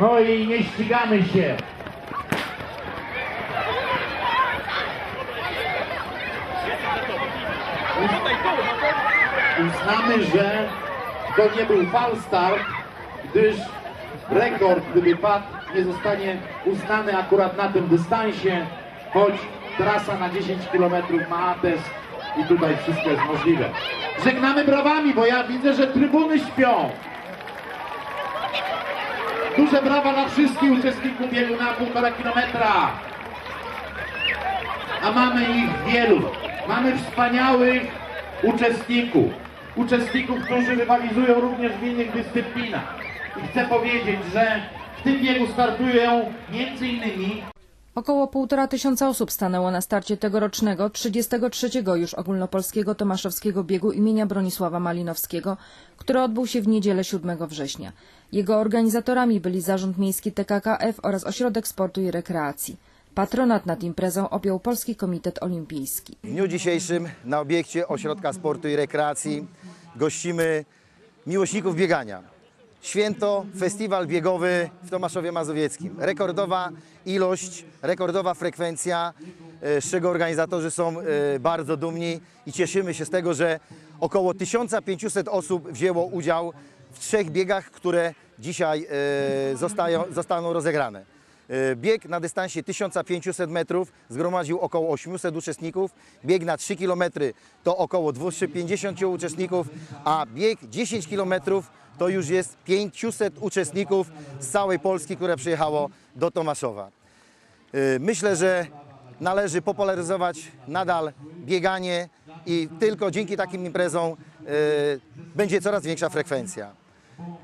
No i nie ścigamy się. Uznamy, że to nie był fal start, gdyż rekord, gdyby padł, nie zostanie uznany akurat na tym dystansie, choć trasa na 10 km ma atest i tutaj wszystko jest możliwe. Żegnamy brawami, bo ja widzę, że trybuny śpią. Duże brawa dla wszystkich uczestników biegu na półtora kilometra. A mamy ich wielu. Mamy wspaniałych uczestników. Uczestników, którzy rywalizują również w innych dyscyplinach. I chcę powiedzieć, że w tym biegu startują między innymi Około półtora tysiąca osób stanęło na starcie tegorocznego 33. już ogólnopolskiego Tomaszowskiego biegu imienia Bronisława Malinowskiego, który odbył się w niedzielę 7 września. Jego organizatorami byli Zarząd Miejski TKKF oraz Ośrodek Sportu i Rekreacji. Patronat nad imprezą objął Polski Komitet Olimpijski. W dniu dzisiejszym na obiekcie Ośrodka Sportu i Rekreacji gościmy miłośników biegania. Święto, festiwal biegowy w Tomaszowie Mazowieckim. Rekordowa ilość, rekordowa frekwencja, e, z czego organizatorzy są e, bardzo dumni i cieszymy się z tego, że około 1500 osób wzięło udział w trzech biegach, które dzisiaj e, zostają, zostaną rozegrane. E, Bieg na dystansie 1500 metrów zgromadził około 800 uczestników, bieg na 3 km to około 250 uczestników, a bieg 10 km to już jest 500 uczestników z całej Polski, które przyjechało do Tomaszowa. E, Myślę, że należy popularyzować nadal bieganie i tylko dzięki takim imprezom e, będzie coraz większa frekwencja.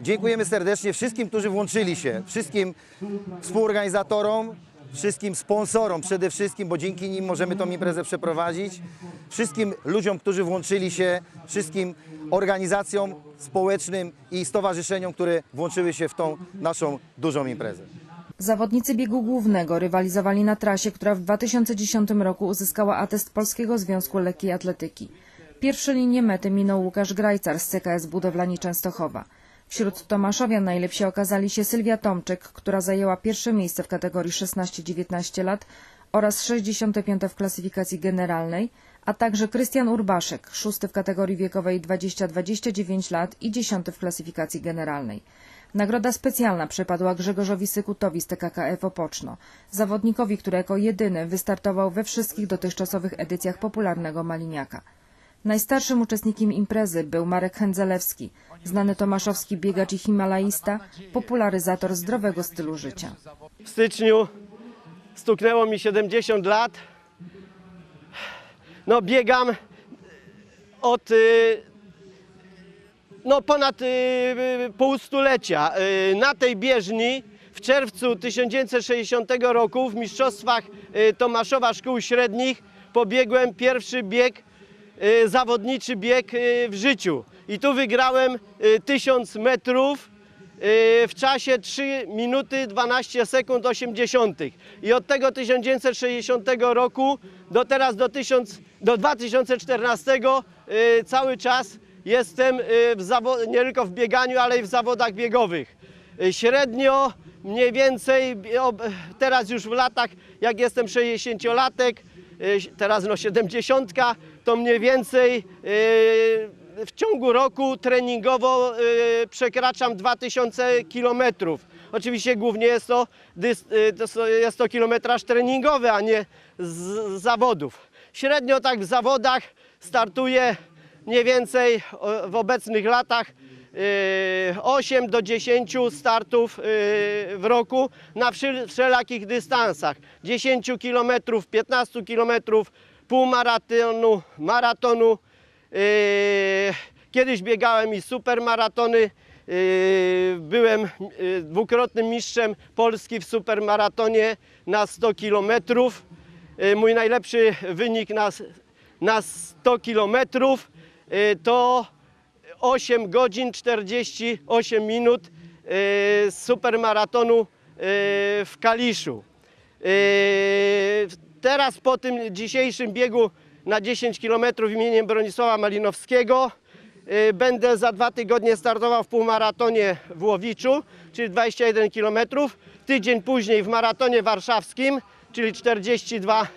Dziękujemy serdecznie wszystkim, którzy włączyli się, wszystkim współorganizatorom, wszystkim sponsorom przede wszystkim, bo dzięki nim możemy tą imprezę przeprowadzić, wszystkim ludziom, którzy włączyli się, wszystkim organizacjom społecznym i stowarzyszeniom, które włączyły się w tą naszą dużą imprezę. Zawodnicy biegu głównego rywalizowali na trasie, która w 2010 roku uzyskała atest Polskiego Związku Lekkiej Atletyki. Pierwsze linie mety minął Łukasz Grajcar z CKS Budowlani Częstochowa. Wśród Tomaszowian najlepsi okazali się Sylwia Tomczyk, która zajęła pierwsze miejsce w kategorii 16-19 lat oraz 65 w klasyfikacji generalnej, a także Krystian Urbaszek, szósty w kategorii wiekowej 20-29 lat i dziesiąty w klasyfikacji generalnej. Nagroda specjalna przypadła Grzegorzowi Sykutowi z TKKF Opoczno, zawodnikowi, który jako jedyny wystartował we wszystkich dotychczasowych edycjach popularnego Maliniaka. Najstarszym uczestnikiem imprezy był Marek Hędzelewski, znany tomaszowski biegacz i himalaista, popularyzator zdrowego stylu życia. W styczniu stuknęło mi 70 lat. No biegam od y, no ponad y, y, pół stulecia. Y, Na tej bieżni w czerwcu 1960 roku w Mistrzostwach Tomaszowa Szkół Średnich pobiegłem pierwszy bieg, zawodniczy bieg y, w życiu. I tu wygrałem y, 1000 metrów y, w czasie 3 minuty 12 sekund 80. I od tego 1960 roku do teraz do, 1000, do 2014 y, cały czas jestem y, nie tylko w bieganiu, ale i w zawodach biegowych. Y, Średnio mniej więcej, y, teraz już w latach, jak jestem 60-latek, y, teraz no 70, to mniej więcej y, w ciągu roku treningowo y, przekraczam 2000 kilometrów. Oczywiście głównie jest to, y, jest to kilometraż treningowy, a nie z, zawodów. Średnio tak w zawodach startuję mniej więcej w obecnych latach y, 8 do 10 startów w roku na wszelakich dystansach. 10 km, 15 km, półmaratonu, maratonu. Yy, Kiedyś biegałem i supermaratony. Yy, Byłem yy, dwukrotnym mistrzem Polski w supermaratonie na 100 kilometrów. Mój najlepszy wynik na, na 100 kilometrów to 8 godzin 48 minut z supermaratonu w Kaliszu. Teraz po tym dzisiejszym biegu na 10 km imieniem Bronisława Malinowskiego y, będę za dwa tygodnie startował w półmaratonie w Łowiczu, czyli 21 km. Tydzień później w maratonie warszawskim, czyli 42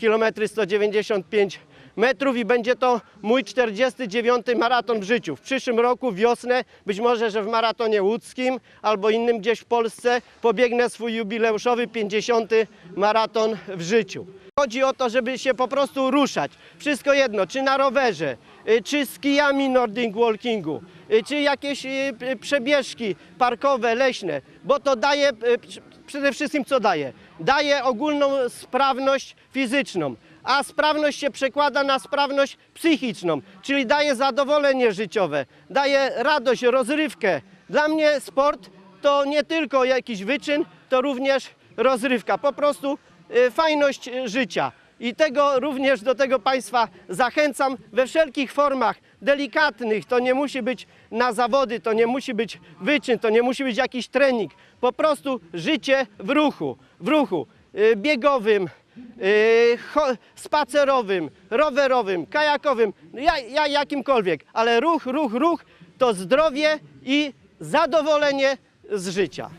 km 195 metrów i będzie to mój 49 maraton w życiu. W przyszłym roku, wiosnę, być może, że w maratonie łódzkim albo innym gdzieś w Polsce pobiegnę swój jubileuszowy 50 maraton w życiu. Chodzi o to, żeby się po prostu ruszać. Wszystko jedno, czy na rowerze, y, czy z kijami Nordic Walkingu, y, czy jakieś y, przebieżki parkowe, leśne, bo to daje, pr- przede wszystkim co daje? Daje ogólną sprawność fizyczną, a sprawność się przekłada na sprawność psychiczną, czyli daje zadowolenie życiowe, daje radość, rozrywkę. Dla mnie sport to nie tylko jakiś wyczyn, to również rozrywka, po prostu y, fajność y, życia. I tego również do tego Państwa zachęcam we wszelkich formach, delikatnych. To nie musi być na zawody, to nie musi być wyczyn, to nie musi być jakiś trening. Po prostu życie w ruchu, w ruchu y, biegowym, y, cho- spacerowym, rowerowym, kajakowym, ja, ja jakimkolwiek, ale ruch, ruch, ruch to zdrowie i zadowolenie z życia.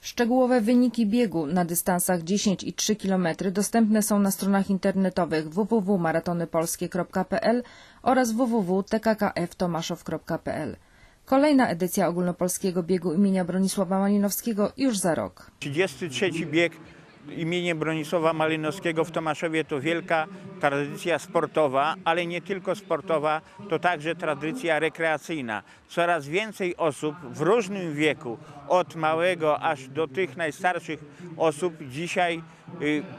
Szczegółowe wyniki biegu na dystansach 10 i 3 km dostępne są na stronach internetowych www.maratonypolskie.pl oraz www.tkkftomaszow.pl. Kolejna edycja ogólnopolskiego biegu imienia Bronisława Malinowskiego już za rok. 33 bieg imieniem Bronisława Malinowskiego w Tomaszowie to wielka tradycja sportowa, ale nie tylko sportowa, to także tradycja rekreacyjna. Coraz więcej osób w różnym wieku, od małego aż do tych najstarszych osób dzisiaj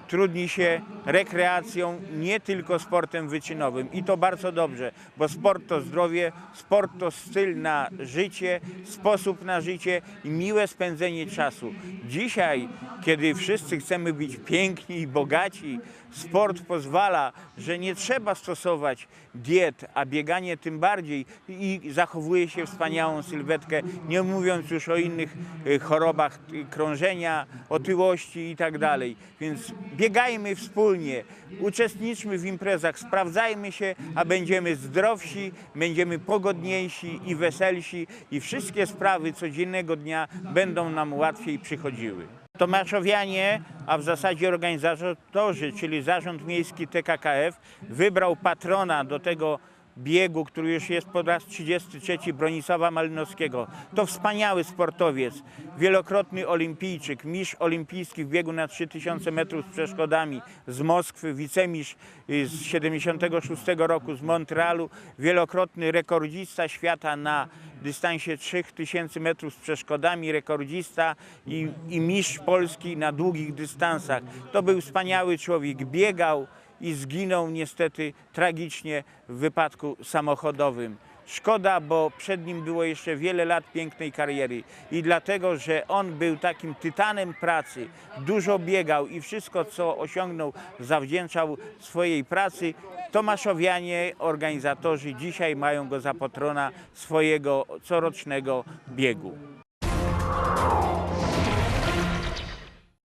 trudni się rekreacją, nie tylko sportem wyczynowym. I to bardzo dobrze, bo sport to zdrowie, sport to styl na życie, sposób na życie i miłe spędzenie czasu. Dzisiaj, kiedy wszyscy chcemy być piękni i bogaci, sport pozwala, że nie trzeba stosować diet, a bieganie tym bardziej i zachowuje się wspaniałą sylwetkę, nie mówiąc już o innych y, chorobach y, krążenia, otyłości i tak dalej. Więc biegajmy wspólnie, uczestniczmy w imprezach, sprawdzajmy się, a będziemy zdrowsi, będziemy pogodniejsi i weselsi i wszystkie sprawy codziennego dnia będą nam łatwiej przychodziły. Tomaszowianie, a w zasadzie organizatorzy, czyli Zarząd Miejski TKKF, wybrał patrona do tego biegu, który już jest po raz 33, Bronisława Malinowskiego. To wspaniały sportowiec, wielokrotny olimpijczyk, mistrz olimpijski w biegu na 3000 metrów z przeszkodami z Moskwy, wicemistrz y, z 76 roku z Montrealu, wielokrotny rekordzista świata na dystansie 3000 metrów z przeszkodami, rekordzista i, i mistrz Polski na długich dystansach. To był wspaniały człowiek, biegał, i zginął niestety tragicznie w wypadku samochodowym. Szkoda, bo przed nim było jeszcze wiele lat pięknej kariery i dlatego, że on był takim tytanem pracy, dużo biegał i wszystko, co osiągnął, zawdzięczał swojej pracy. Tomaszowianie, organizatorzy dzisiaj mają go za patrona swojego corocznego biegu.